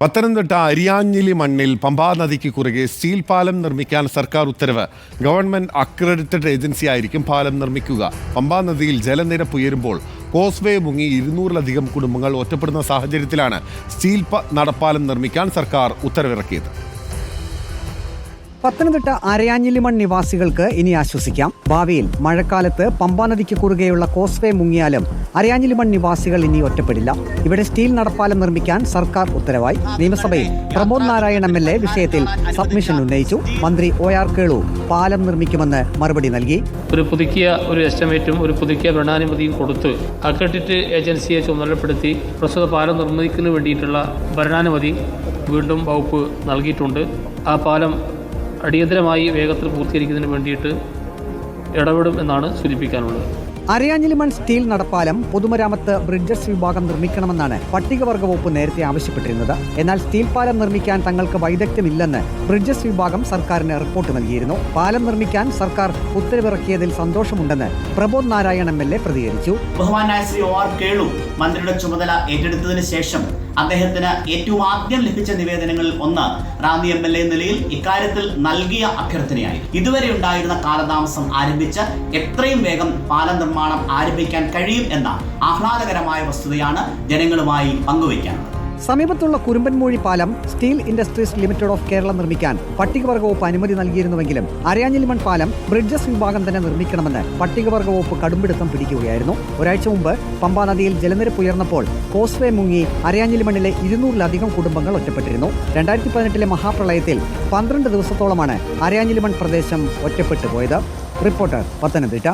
പത്തനംതിട്ട അരിയാഞ്ഞിലി മണ്ണിൽ പമ്പാ നദിക്ക് കുറുകെ സ്റ്റീൽ പാലം നിർമ്മിക്കാൻ സർക്കാർ ഉത്തരവ്. ഗവൺമെന്റ് അക്രഡിറ്റഡ് ഏജൻസി ആയിരിക്കും പാലം നിർമ്മിക്കുക. പമ്പാ നദിയിൽ ജലനിരപ്പ് ഉയരുമ്പോൾ കോസ്വേ മുങ്ങി ഇരുന്നൂറിലധികം കുടുംബങ്ങൾ ഒറ്റപ്പെടുന്ന സാഹചര്യത്തിലാണ് സ്റ്റീൽ നടപ്പാലം നിർമ്മിക്കാൻ സർക്കാർ ഉത്തരവിറക്കിയത്. പത്തനംതിട്ട അരയാഞ്ഞിലിമൺ നിവാസികൾക്ക് ഇനി ആശ്വസിക്കാം. ഭാവിയിൽ മഴക്കാലത്ത് പമ്പാനദിക്ക് കുറുകെയുള്ള കോസ്വേ മുങ്ങിയാലും അരയാഞ്ഞിലിമൺ നിവാസികൾ ഇനി ഒറ്റപ്പെടില്ല. ഇവിടെ സ്റ്റീൽ നടപ്പാലം നിർമ്മിക്കാൻ സർക്കാർ ഉത്തരവായി. നിയമസഭയിൽ Pramod Narayana M L A വിഷയത്തിൽ സബ്മിഷൻ ഉന്നയിച്ചു. മന്ത്രി ഒ ആർ കേളു പാലം നിർമ്മിക്കുമെന്ന് മറുപടി നൽകി. ഒരു പുതുക്കിയ ഒരു എസ്റ്റിമേറ്റും ഒരു പുതുക്കിയ ഭരണാനുമതിയും കൊടുത്ത് അക്രഡിറ്റ് ഏജൻസിയെ ചുമതലപ്പെടുത്തി പ്രസ്തുത പാലം നിർമ്മിക്കുന്നതിന് വേണ്ടിയിട്ടുള്ള ഭരണാനുമതി വീണ്ടും വകുപ്പ് നൽകിയിട്ടുണ്ട്. ആ പാലം അടിയന്തരമായി വേഗത്തിൽ പൂർത്തീകരിക്കുന്നതിന് വേണ്ടിയിട്ട് ഇടപെടും എന്നാണ് സൂചിപ്പിക്കാനുള്ളത്. അരയാഞ്ഞിലിമൺ സ്റ്റീൽ നടപ്പാലം പൊതുമരാമത്ത് ബ്രിഡ്ജസ് വിഭാഗം നിർമ്മിക്കണമെന്നാണ് പട്ടികവർഗ വകുപ്പ് നേരത്തെ ആവശ്യപ്പെട്ടിരുന്നത്. എന്നാൽ സ്റ്റീൽ പാലം നിർമ്മിക്കാൻ തങ്ങൾക്ക് വൈദഗ്ധ്യമില്ലെന്ന് ബ്രിഡ്ജസ് വിഭാഗം സർക്കാരിന് റിപ്പോർട്ട് നൽകിയിരുന്നു. പാലം നിർമ്മിക്കാൻ സർക്കാർ ഉത്തരവിറക്കിയതിൽ സന്തോഷമുണ്ടെന്ന് Prabodh Narayana M L A പ്രതികരിച്ചു. ബഹുമാനായ ശ്രീ ഒ ആർ കേളു മന്ത്രിയുടെ ചുമതല ഏറ്റെടുത്തതിന് ശേഷം അദ്ദേഹത്തിന് ഏറ്റവും ആദ്യം ലഭിച്ച നിവേദനങ്ങളിൽ ഒന്ന് റാന്നി എം എൽ എ നിലയിൽ ഇക്കാര്യത്തിൽ നൽകിയ അഭ്യർത്ഥനയായി. ഇതുവരെ ഉണ്ടായിരുന്ന കാലതാമസം ആരംഭിച്ച് എത്രയും വേഗം പാലം നിർമ്മാണം ആരംഭിക്കാൻ കഴിയും എന്ന ആഹ്ലാദകരമായ വസ്തുതയാണ് ജനങ്ങളുമായി പങ്കുവയ്ക്കാനുള്ളത് സമീപത്തുള്ള കുരുമ്പൻമൂഴി പാലം steel industries limited of Keralam നിർമ്മിക്കാൻ പട്ടികവർഗ വകുപ്പ് അനുമതി നൽകിയിരുന്നുവെങ്കിലും അരയാഞ്ഞിലിമൺ പാലം ബ്രിഡ്ജസ് വിഭാഗം തന്നെ നിർമ്മിക്കണമെന്ന് പട്ടികവർഗ വകുപ്പ് കടുംപിടുത്തം പിടിക്കുകയായിരുന്നു. ഒരാഴ്ച മുമ്പ് പമ്പാ നദിയിൽ ജലനിരപ്പ് ഉയർന്നപ്പോൾ കോസ്വേ മുങ്ങി അരയാഞ്ഞിലിമണ്ണിലെ ഇരുന്നൂറിലധികം കുടുംബങ്ങൾ ഒറ്റപ്പെട്ടിരുന്നു. രണ്ടായിരത്തി പതിനെട്ടിലെ മഹാപ്രളയത്തിൽ പന്ത്രണ്ട് ദിവസത്തോളമാണ് അരയാഞ്ഞിലിമൺ പ്രദേശം ഒറ്റപ്പെട്ടു പോയത് റിപ്പോർട്ടർ പത്തനംതിട്ട.